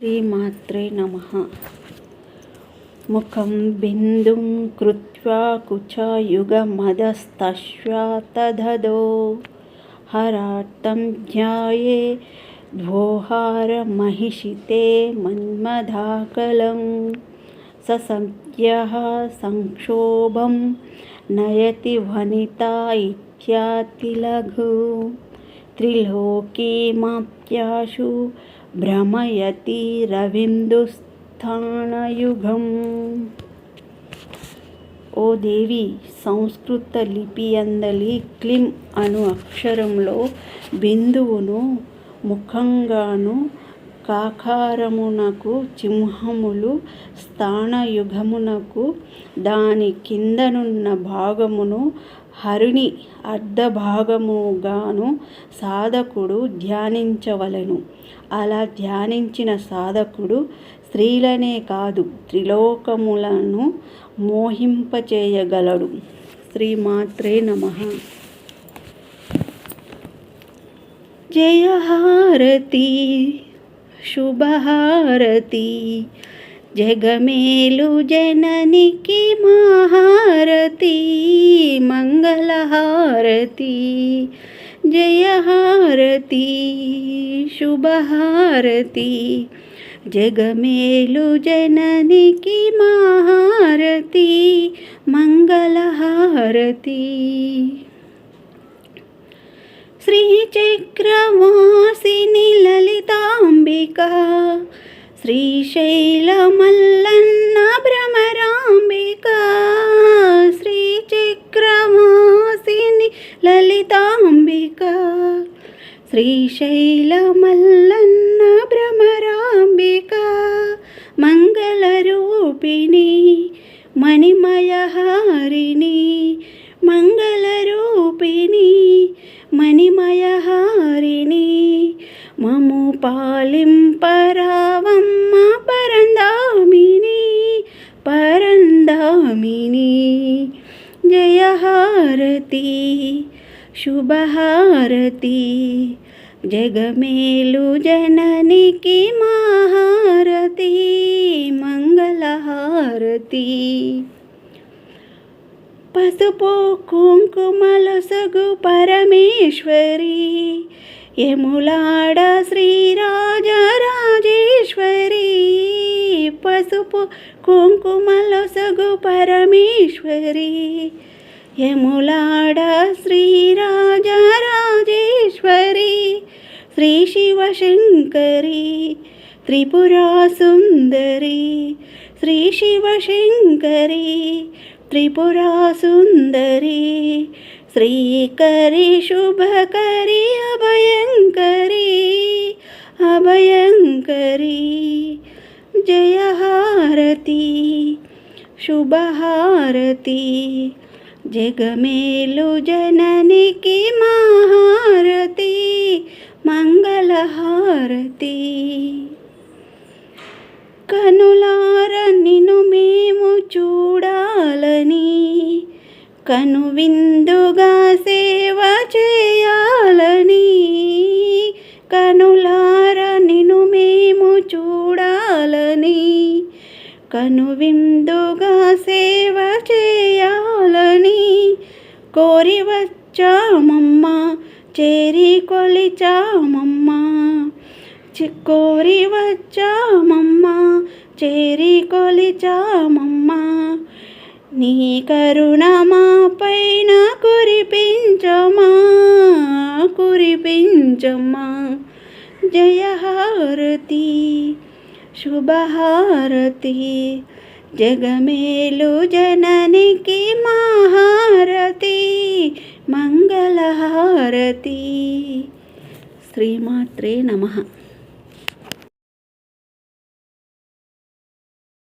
श्रीमात्रे नमः। मुखम बिंदु कृत्वा कुचायुगमदस्तश्वातधो हराट्तं ध्याये द्वोहारमहिषिते मन्मधाकलं। ससद्यः संक्षोभं नयति वनिता इत्यातिलघु। त्रिलोकीमाप्याशु భ్రమయతి రవిందుస్థానయుగం ఓ దేవి సంస్కృత లిపియందలి క్లిమ్ అను అక్షరంలో బిందువును ముఖంగాను కాకారమునకు చింహములు స్థానయుగమునకు దాని కిందనున్న భాగమును హరిణి అర్ధభాగముగాను సాధకుడు ధ్యానించవలెను. అలా ధ్యానించిన సాధకుడు స్త్రీలనే కాదు త్రిలోకములను మోహింపచేయగలడు. శ్రీమాత్రే నమ. జయహారతి శుభహారతి शुभहारती। जगमेलु जननि कीं महारती मङ्गलहारती जयहारती शुभहारती। जगमेलु जननी महारती मङ्गलहारती శ్రీశైల మల్లన్న భ్రమరాంబిక మంగళరూపిణి మణిమయహారిణి మంగళరూపిణి మణిమయహారిణి మము పాలింపరావమ్మ పరందామిని పరందామిని జయహారతి. శుభహారతి. జగమేలు జననికి మహారతి మంగళహారతి. పసుపు కుంకుమలసగు పరమేశ్వరి యములాడ శ్రీరాజరాజేశ్వరి పసుపు కుంకుమలసగు పరమేశ్వరి यमुलाडा श्रीराजा राजेश्वरी श्रीशिवशङ्करी त्रिपुरासुन्दरी श्रीशिवशङ्करी त्रिपुरासुन्दरी श्रीकरी शुभकरी अभयङ्करी अभयङ्करी जयहारती शुभहारती జగమేలు జననికి మహారతి మంగళహారతి. కనులార నిన్ను మేము చూడాలని కను విందుగా సేవ చేయాలని. కనులార నిన్ను మేము చూడాలని కను విందుగా సేవ కోరి వచ్చామమ్మా చేరి కొలిచామమ్మా కోరి వచ్చామమ్మా చేరి కొలిచామమ్మా నీ కరుణ మా పైన కురిపించమా కురిపించమ్మా జయహారతి శుభహారతి. జగమేలు జననికి మహారతి మంగళహారతి. శ్రీమాత్రే నమః.